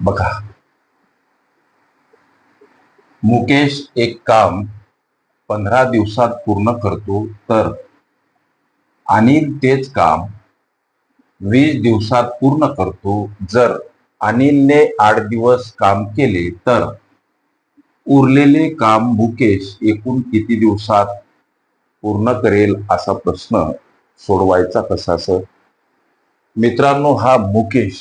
बघा. मुकेश एक काम पंधरा दिवसात पूर्ण करतो तर. अनिल तेच काम वीस दिवसात पूर्ण करतो जर अनिलने आठ दिवस काम केले तर. उरलेले काम मुकेश एकूण किती दिवसात पूर्ण करेल असा प्रश्न सोडवायचा कसा सर? मित्रांनो हा मुकेश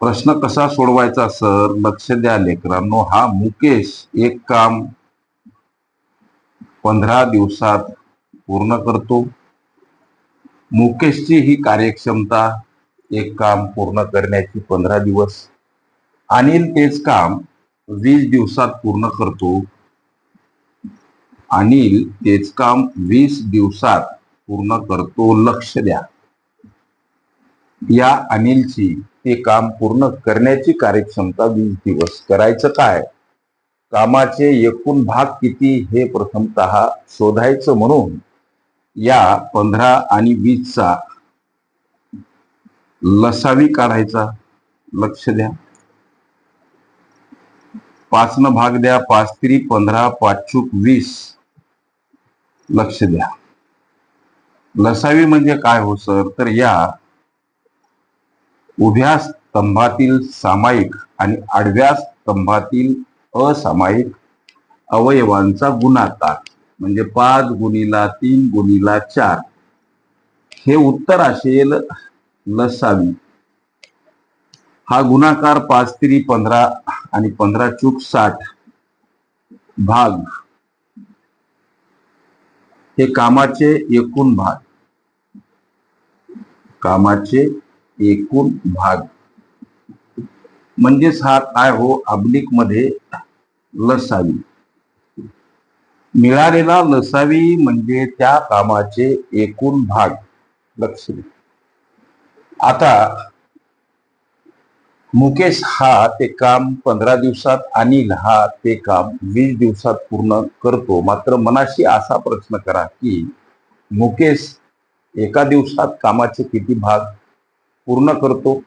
प्रश्न कसा सोडवायचा सर? लक्ष द्या लेकरांनो. हा मुकेश एक काम पंधरा दिवसात पूर्ण करतो. मुकेशची ही कार्यक्षमता एक काम पूर्ण करण्याची पंधरा दिवस. अनिल तेच काम वीस दिवसात पूर्ण करतो. अनिल तेच काम वीस दिवसात पूर्ण करतो. लक्ष द्या. या अनिलची ते काम पूर्ण करण्याची कार्यक्षमता वीस दिवस करायचं काय? कामाचे एकूण भाग किती हे प्रथमत शोधायचं म्हणून या पंधरा आणि वीसचा लसावी काढायचा. लक्ष द्या. पाच न भाग द्या. पाच तरी पंधरा पाचूक वीस. लक्ष द्या. लसावी म्हणजे काय हो सर? तर या उभ्या स्तंभातील सामायिक आणि आडव्या स्तंभातील असामायिक अवयवांचा गुणाकार म्हणजे पाच गुणिला तीन गुणिला चार हे उत्तर असेल लसावी. हा गुणाकार पाच तरी पंधरा आणि पंधरा चूक साठ भाग. हे कामाचे एकूण भाग. कामाचे एकूण भाग. म्हणजेच हा काय हो? अब्लिकमध्ये लसावी. मिळालेला लसावी म्हणजे त्या कामाचे एकूण भाग. लक्ष आता मुकेश हा ते काम पंधरा दिवसात अनिल हा ते काम वीस दिवसात पूर्ण करतो. मात्र मनाशी असा प्रश्न करा की मुकेश एका दिवसात कामाचे किती भाग पूर्ण करतो.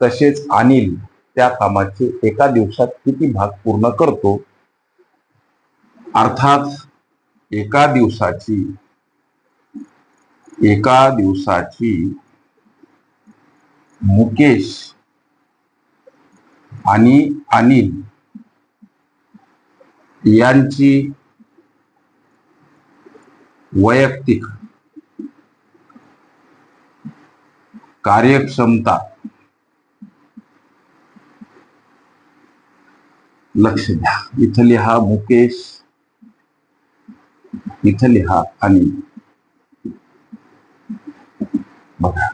तसेच अनिल त्या कामाचे एका दिवसात किती भाग पूर्ण करतो? अर्थात एका दिवसाची एका दिवसाची मुकेश आणि अनिल यांची वैयक्तिक कार्यक्षमता. लक्ष द्या. इथं लिहा मुकेश. इथं लिहा आणि बघा.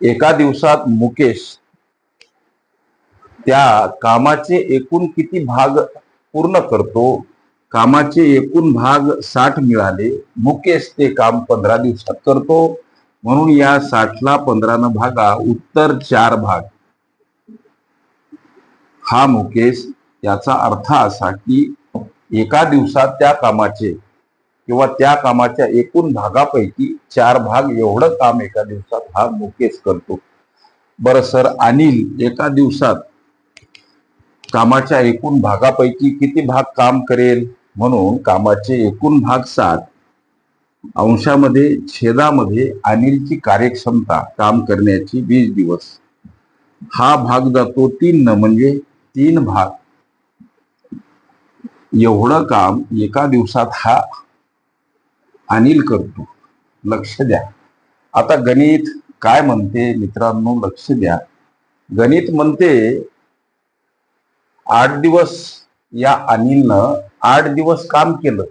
एका दिवसात मुकेश त्या कामाचे एकूण किती भाग पूर्ण करतो? कामाचे एकूण भाग साठ मिळाले. मुकेश ते काम पंधरा दिवसात करतो. म्हणून या साठला पंधरानं भागा उत्तर चार भाग. हा मुकेश याचा अर्थ असा की एका दिवसात त्या कामाचे किंवा त्या कामाच्या एकूण भागापैकी चार भाग एवढं काम एका दिवसात हा मुकेश करतो. बरं सर अनिल एका दिवसात कामाच्या एकूण भागापैकी किती भाग काम करेल? म्हणून कामाचे एकूण भाग सात. अंशामध्ये छेदामध्ये अनिलची कार्यक्षमता काम करण्याची वीस दिवस. हा भाग जातो तीन न म्हणजे तीन भाग. एवढं काम एका दिवसात हा अनिल करतो. लक्ष द्या. आता गणित काय म्हणते? मित्रांनो लक्ष द्या. गणित म्हणते आठ दिवस या अनिलनं आठ दिवस काम केलं.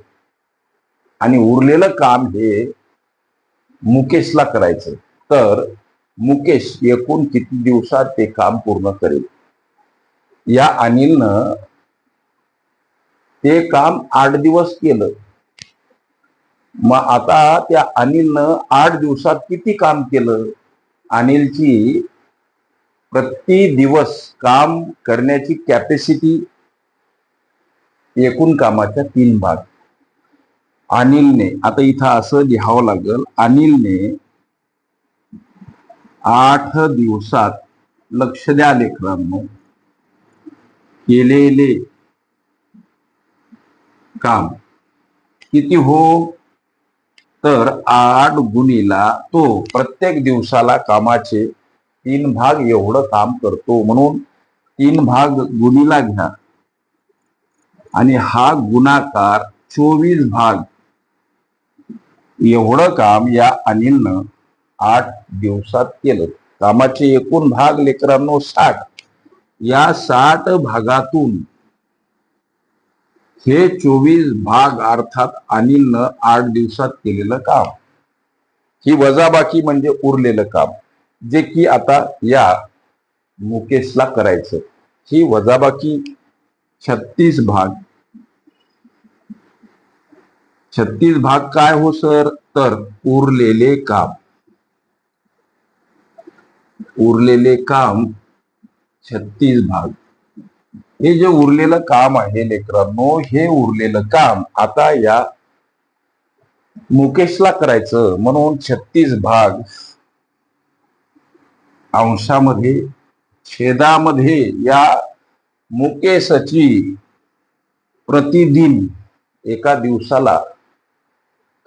आणि उरलेलं काम हे मुकेशला करायचं. तर मुकेश एकूण किती दिवसात ते काम पूर्ण करेल? या अनिलनं ते काम आठ दिवस केलं. मग आता त्या अनिलनं आठ दिवसात किती काम केलं? अनिलची प्रति दिवस काम करण्याची कॅपॅसिटी एकूण कामाच्या तीन भाग. अनिलने आता इथं असं लिहावं लागेल अनिलने आठ दिवसात लक्ष द्या लेकरांनो. केलेले काम. किती हो? तर आठ गुणीला तो प्रत्येक दिवसाला कामाचे तीन भाग एवढं काम करतो. म्हणून तीन भाग गुणीला घ्या. आणि हा गुणाकार चोवीस भाग एवढं काम या अनिलनं आठ दिवसात केलं. कामाचे एकूण भाग लेकरांनो साठ. या साठ भागातून हे चोवीस भाग अर्थात अनिलनं आठ दिवसात केलेलं काम. ही वजाबाकी म्हणजे उरलेलं काम. जे की आता या मुकेशला करायचं. ही वजाबाकी छत्तीस भाग छत्तीस भाग काय हो सर? तर उरलेले काम. उरलेले काम छत्तीस भाग. हे जे उरलेलं काम आहे लेकरांनो हे उरलेलं काम आता या मुकेशला करायचं. म्हणून छत्तीस भाग अंशामध्ये छेदामध्ये या मुकेशची प्रतिदिन एका दिवसाला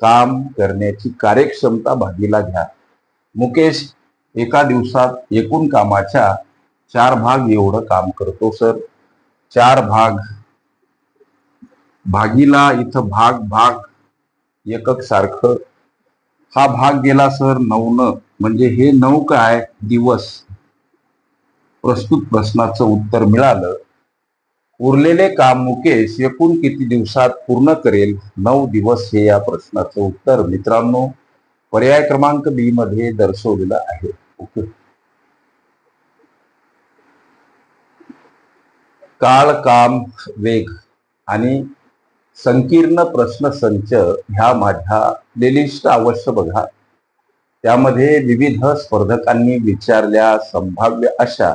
काम करण्याची कार्यक्षमता भागीला घ्या. मुकेश एका दिवसात एकूण कामाच्या चार भाग एवढं काम करतो सर. चार भाग. भागीला इथं भाग भाग एकक सारखं. हा भाग गेला सर नऊन म्हणजे हे नऊ काय? दिवस. प्रस्तुत प्रश्नाचं उत्तर मिळालं. उरलेले काम मुकेश एकूण किती दिवसात पूर्ण करेल? नऊ दिवस हे या प्रश्नाचं उत्तर. मित्रांनो पर्याय क्रमांक बी मध्ये दर्शवलेलं आहे. ओके. काळ काम वेग आणि संकीर्ण प्रश्न संच ह्या माझ्या प्लेलिस्ट अवश्य बघा. त्यामध्ये विविध स्पर्धकांनी विचारल्या संभाव्य अशा